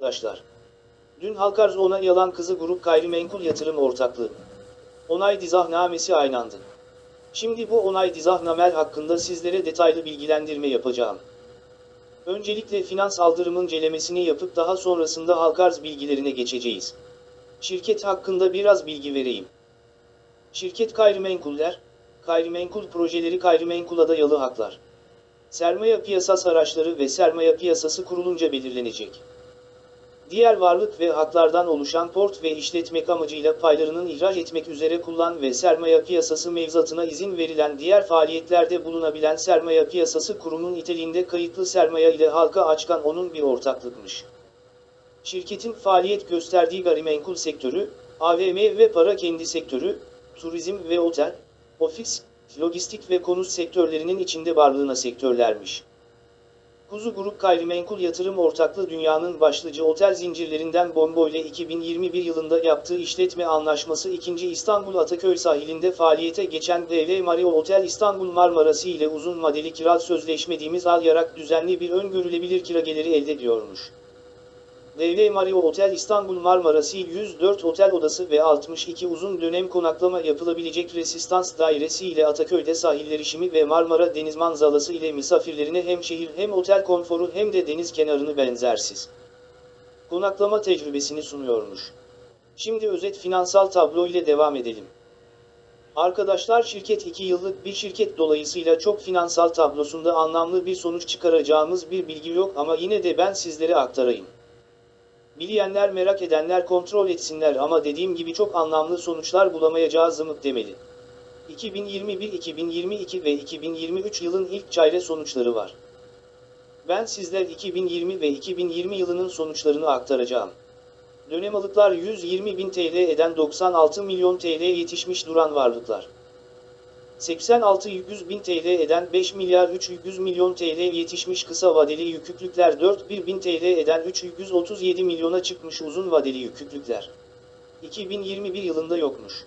Arkadaşlar. Dün Halkarz onay yalan kızı grup gayrimenkul yatırım ortaklığı. Onay dizahnamesi aynandı. Şimdi bu onay dizahnamel hakkında sizlere detaylı bilgilendirme yapacağım. Öncelikle finans aldırımın celemesini yapıp daha sonrasında Halkarz bilgilerine geçeceğiz. Şirket hakkında biraz bilgi vereyim. Şirket gayrimenkuller, gayrimenkul projeleri gayrimenkula dayalı haklar. Sermaye piyasası araçları ve sermaye piyasası kurulunca belirlenecek. Diğer varlık ve haklardan oluşan port ve işletmek amacıyla paylarının ihraç etmek üzere kullan ve sermaye piyasası mevzuatına izin verilen diğer faaliyetlerde bulunabilen sermaye piyasası kurumun niteliğinde kayıtlı sermaye ile halka açkan onun bir ortaklıkmış. Şirketin faaliyet gösterdiği gayrimenkul sektörü, AVM ve para kendi sektörü, turizm ve otel, ofis, lojistik ve konut sektörlerinin içinde varlığına sektörlermiş. Kuzu Grup Gayrimenkul Yatırım Ortaklığı dünyanın başlıca otel zincirlerinden Bombo ile 2021 yılında yaptığı işletme anlaşması 2. İstanbul Ataköy sahilinde faaliyete geçen DV Mario Otel İstanbul Marmarası ile uzun vadeli kira sözleşmediğimiz alayarak düzenli bir öngörülebilir kira geliri elde ediyormuş. DV Mario Otel İstanbul Marmarası 104 otel odası ve 62 uzun dönem konaklama yapılabilecek resistans dairesi ile Ataköy'de sahil erişimi ve Marmara Deniz manzarası ile misafirlerine hem şehir hem otel konforu hem de deniz kenarını benzersiz. Konaklama tecrübesini sunuyormuş. Şimdi özet finansal tablo ile devam edelim. Arkadaşlar şirket 2 yıllık bir şirket dolayısıyla çok finansal tablosunda anlamlı bir sonuç çıkaracağımız bir bilgi yok ama yine de ben sizlere aktarayım. Bileyenler merak edenler kontrol etsinler ama dediğim gibi çok anlamlı sonuçlar bulamayacağız zımık demeli. 2021, 2022 ve 2023 yılın ilk çayre sonuçları var. Ben sizler 2020 ve 2020 yılının sonuçlarını aktaracağım. Dönem alıklar 120 bin TL eden 96 milyon TL yetişmiş duran varlıklar. 86-100 bin TL eden 5 milyar 300 milyon TL yetişmiş kısa vadeli yüküklükler 41 bin TL eden 337 milyona çıkmış uzun vadeli yüküklükler. 2021 yılında yokmuş.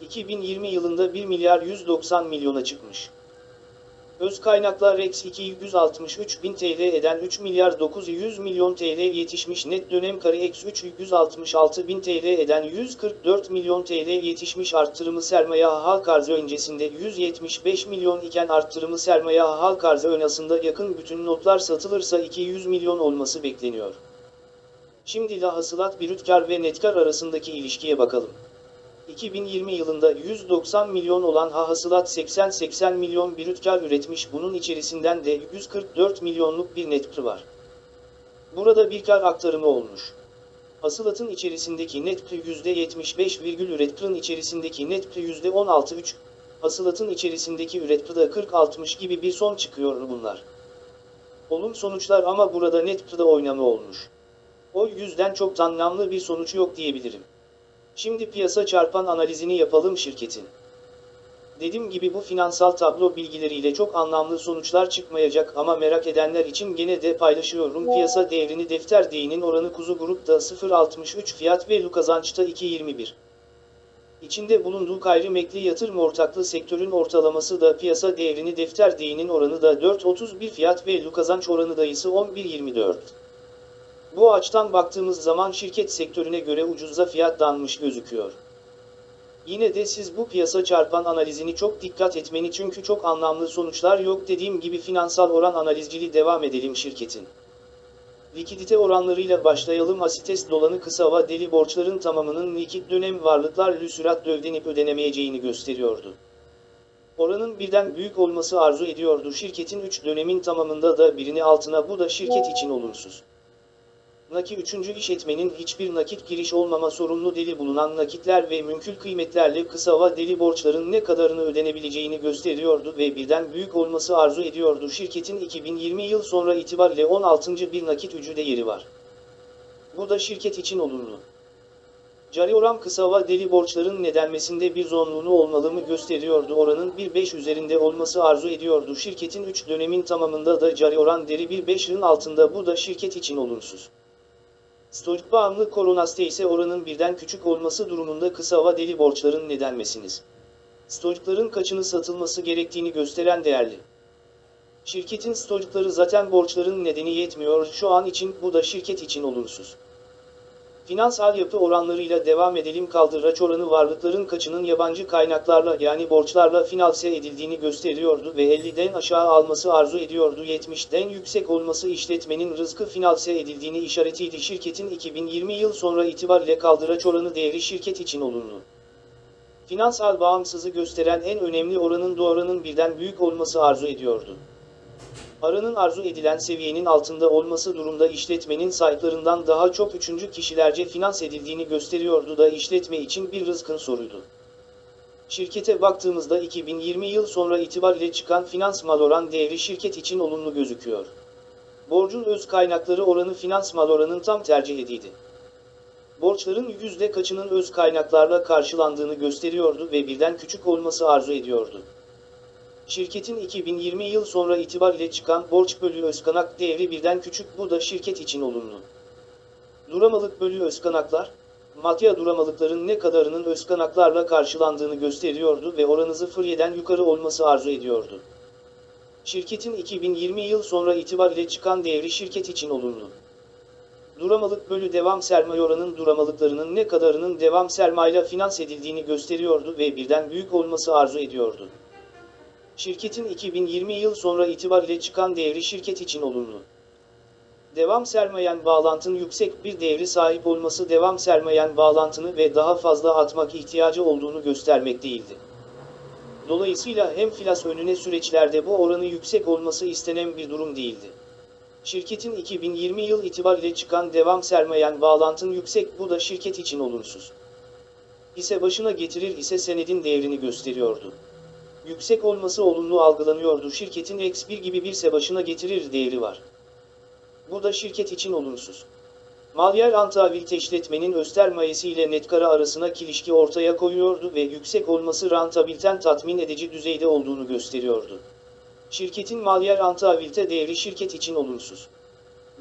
2020 yılında 1 milyar 190 milyona çıkmış. Öz kaynaklar Rex 263 bin TL eden 3 milyar 900 milyon TL yetişmiş net dönem kare eksi 366 bin TL eden 144 milyon TL yetişmiş arttırımı sermaye halk arzı öncesinde 175 milyon iken arttırımı sermaye halk arzı önasında yakın bütün notlar satılırsa 200 milyon olması bekleniyor. Şimdi de hasılat brüt kar ve net kar arasındaki ilişkiye bakalım. 2020 yılında 190 milyon olan ha hasılat 80-80 milyon brüt kar üretmiş bunun içerisinden de 144 milyonluk bir net var. Burada bir kar aktarımı olmuş. Hasılatın içerisindeki net kar %75 virgül üret karın içerisindeki net kar %16,3, hasılatın içerisindeki üret kar da 40-60 gibi bir son çıkıyor bunlar. Olum sonuçlar ama burada net kırda oynama olmuş. O yüzden çok anlamlı bir sonuç yok diyebilirim. Şimdi piyasa çarpan analizini yapalım şirketin. Dediğim gibi bu finansal tablo bilgileriyle çok anlamlı sonuçlar çıkmayacak ama merak edenler için gene de paylaşıyorum. Piyasa değerini defter değinin oranı kuzu grupta 0.63 fiyat ve kazançta 2.21. İçinde bulunduğu gayrimenkul yatırım ortaklığı sektörün ortalaması da piyasa değerini defter değinin oranı da 4.31 fiyat ve kazanç oranı dayısı 11.24. Bu açıdan baktığımız zaman şirket sektörüne göre ucuza fiyatlanmış gözüküyor. Yine de siz bu piyasa çarpan analizini çok dikkat etmeni çünkü çok anlamlı sonuçlar yok dediğim gibi finansal oran analizciliği devam edelim şirketin. Likidite oranlarıyla başlayalım asites dolanı kısa vadeli borçların tamamının likit dönem varlıklar sürat ödenip ödenemeyeceğini gösteriyordu. Oranın birden büyük olması arzu ediyordu şirketin 3 dönemin tamamında da birini altına bu da şirket için olumsuz. Naki 3. işletmenin hiçbir nakit giriş olmama sorumlu deli bulunan nakitler ve mümkün kıymetlerle kısa vadeli borçların ne kadarını ödenebileceğini gösteriyordu ve birden büyük olması arzu ediyordu. Şirketin 2020 yıl sonra itibariyle 16. bir nakit ücü değeri var. Bu da şirket için olumlu. Cari oran kısa vadeli borçların nedenmesinde bir zorunluluğu olmalı mı gösteriyordu oranın 1.5 üzerinde olması arzu ediyordu. Şirketin 3 dönemin tamamında da cari oran deri 1.5'ın altında bu da şirket için olumsuz. Stoik bağımlı koronaste ise oranın birden küçük olması durumunda kısa vadeli borçların nedenmesiniz. Stoikların kaçını satılması gerektiğini gösteren değerli. Şirketin stoikları zaten borçların nedeni yetmiyor şu an için bu da şirket için olumsuz. Finansal yapı oranlarıyla devam edelim kaldıraç oranı varlıkların kaçının yabancı kaynaklarla yani borçlarla finanse edildiğini gösteriyordu ve 50'den aşağı alması arzu ediyordu 70'den yüksek olması işletmenin rızkı finanse edildiğini işaretiydi şirketin 2020 yıl sonra itibariyle kaldıraç oranı değeri şirket için olumlu. Finansal bağımsızı gösteren en önemli oranın bu oranın birden büyük olması arzu ediyordu. Aranın arzu edilen seviyenin altında olması durumda işletmenin sahiplarından daha çok üçüncü kişilerce finans edildiğini gösteriyordu da işletme için bir rızkın soruydu. Şirkete baktığımızda 2020 yıl sonra itibariyle çıkan finansmal oran değeri şirket için olumlu gözüküyor. Borcun öz kaynakları oranı finansmal oranın tam tercih ediydi. Borçların yüzde kaçının öz kaynaklarla karşılandığını gösteriyordu ve birden küçük olması arzu ediyordu. Şirketin 2020 yıl sonra itibariyle çıkan borç bölü özkanak değeri birden küçük bu da şirket için olumlu. Duramalık bölü özkanaklar, madya duramalıkların ne kadarının özkanaklarla karşılandığını gösteriyordu ve oranı 0.7'den yukarı olması arzu ediyordu. Şirketin 2020 yıl sonra itibariyle çıkan değeri şirket için olumlu. Duramalık bölü devam sermaye oranın duramalıklarının ne kadarının devam sermayeyle finans edildiğini gösteriyordu ve birden büyük olması arzu ediyordu. Şirketin 2020 yıl sonra itibariyle çıkan değeri şirket için olumlu. Devam sermayen bağlantının yüksek bir değeri sahip olması devam sermayen bağlantını ve daha fazla atmak ihtiyacı olduğunu göstermekteydi. Dolayısıyla hem filas önüne süreçlerde bu oranı yüksek olması istenen bir durum değildi. Şirketin 2020 yıl itibariyle çıkan devam sermayen bağlantının yüksek bu da şirket için olumsuz. İse başına getirir ise senedin değerini gösteriyordu yüksek olması olumlu algılanıyordu. Şirketin X1 gibi bir ise başına getirir değeri var. Bu da şirket için olumsuz. Malyer rentabilite işletmenin östermayesi ile netkara arasına ilişki ortaya koyuyordu ve yüksek olması rentabiliten tatmin edici düzeyde olduğunu gösteriyordu. Şirketin malyer rentabilite değeri şirket için olumsuz.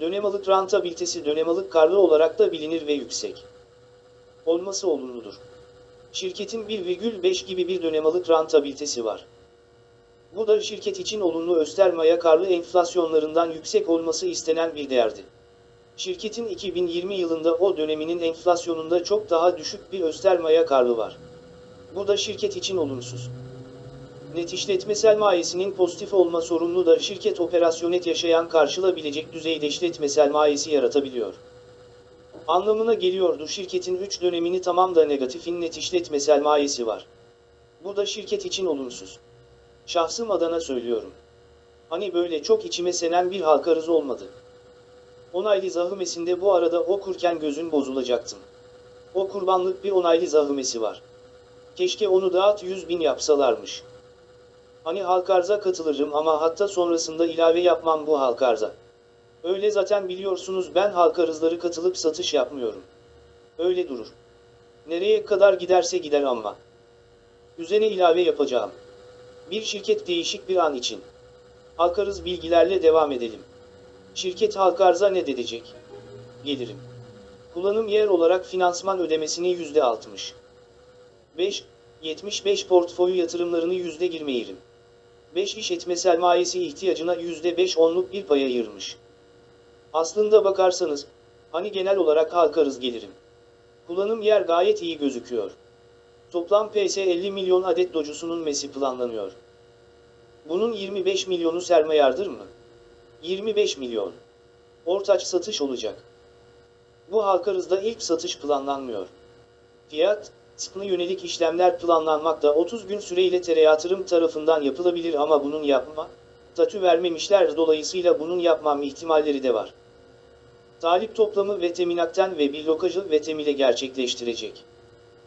Dönemalık rentabilitesi dönemalık karlı olarak da bilinir ve yüksek. Olması olumludur. Şirketin 1,5 gibi bir dönemalık rentabilitesi var. Bu da şirket için olumlu östermaya karlı enflasyonlarından yüksek olması istenen bir değerdi. Şirketin 2020 yılında o döneminin enflasyonunda çok daha düşük bir östermaya karlı var. Bu da şirket için olumsuz. Net işletme sermayesinin pozitif olma sorumlu da şirket operasyonet yaşayan karşılabilecek düzeyde işletme sermayesi yaratabiliyor anlamına geliyordu. Şirketin 3 dönemini tamam da negatifin net işletme sermayesi var. Bu da şirket için olumsuz. Şahsım adına söylüyorum. Hani böyle çok içime senen bir halka arız olmadı. Onaylı zahımesinde bu arada okurken gözün bozulacaktım. O kurbanlık bir onaylı zahımesi var. Keşke onu dağıt 100 bin yapsalarmış. Hani halkarza katılırım ama hatta sonrasında ilave yapmam bu halkarza. Öyle zaten biliyorsunuz ben halka arzları katılıp satış yapmıyorum. Öyle durur. Nereye kadar giderse gider ama. Üzerine ilave yapacağım. Bir şirket değişik bir an için. Halkarız bilgilerle devam edelim. Şirket halkarza ne dedecek? Gelirim. Kullanım yer olarak finansman ödemesini %60. 5. 75 portföy yatırımlarını %20 5 işletme sermayesi ihtiyacına %5 onluk bir pay ayırmış. Aslında bakarsanız, hani genel olarak halkarız gelirim. Kullanım yer gayet iyi gözüküyor. Toplam PS 50 milyon adet docusunun mesi planlanıyor. Bunun 25 milyonu sermayardır mı? 25 milyon. Ortaç satış olacak. Bu halkarızda ilk satış planlanmıyor. Fiyat, sıkına yönelik işlemler planlanmakta 30 gün süreyle tere yatırım tarafından yapılabilir ama bunun yapma, tatü vermemişler dolayısıyla bunun yapmam ihtimalleri de var. Talip toplamı ve teminakten ve bir lokajı ve temile gerçekleştirecek.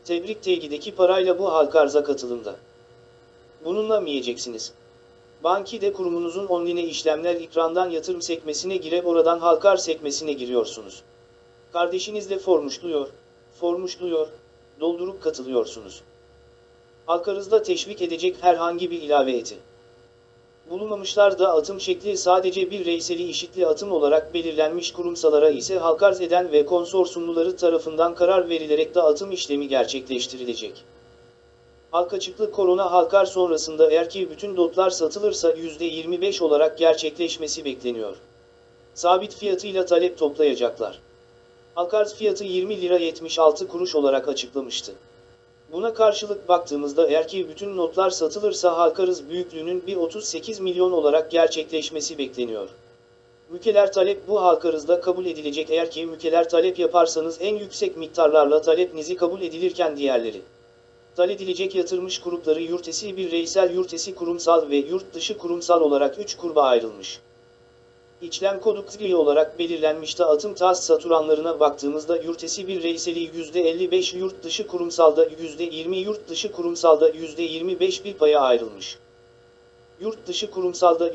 Tebrik tegideki parayla bu halka arza katılımda. Bununla mı yiyeceksiniz? Bankide kurumunuzun online işlemler ekrandan yatırım sekmesine girip oradan halkar sekmesine giriyorsunuz. Kardeşinizle formuşluyor, formuşluyor, doldurup katılıyorsunuz. Halkarızda teşvik edecek herhangi bir ilave eti. Bulunmamışlar da atım şekli sadece bir reyseli işitli atım olarak belirlenmiş kurumsalara ise halkarz eden ve konsorsumluları tarafından karar verilerek de atım işlemi gerçekleştirilecek. Halk açıklık korona halkar sonrasında eğer ki bütün dotlar satılırsa %25 olarak gerçekleşmesi bekleniyor. Sabit fiyatıyla talep toplayacaklar. Halkarz fiyatı 20 lira 76 kuruş olarak açıklamıştı. Buna karşılık baktığımızda eğer ki bütün notlar satılırsa halkarız büyüklüğünün bir 38 milyon olarak gerçekleşmesi bekleniyor. Mükeler talep bu halkarızda kabul edilecek eğer ki mükeler talep yaparsanız en yüksek miktarlarla talepnizi kabul edilirken diğerleri. Talep edilecek yatırmış grupları yurtesi bir reysel yurtesi kurumsal ve yurt dışı kurumsal olarak 3 gruba ayrılmış. İçlem kodu KZG olarak belirlenmiş dağıtım tas saturanlarına baktığımızda yurtesi bir reyseli %55 yurt dışı kurumsalda %20 yurt dışı kurumsalda %25 bir paya ayrılmış. Yurt dışı kurumsalda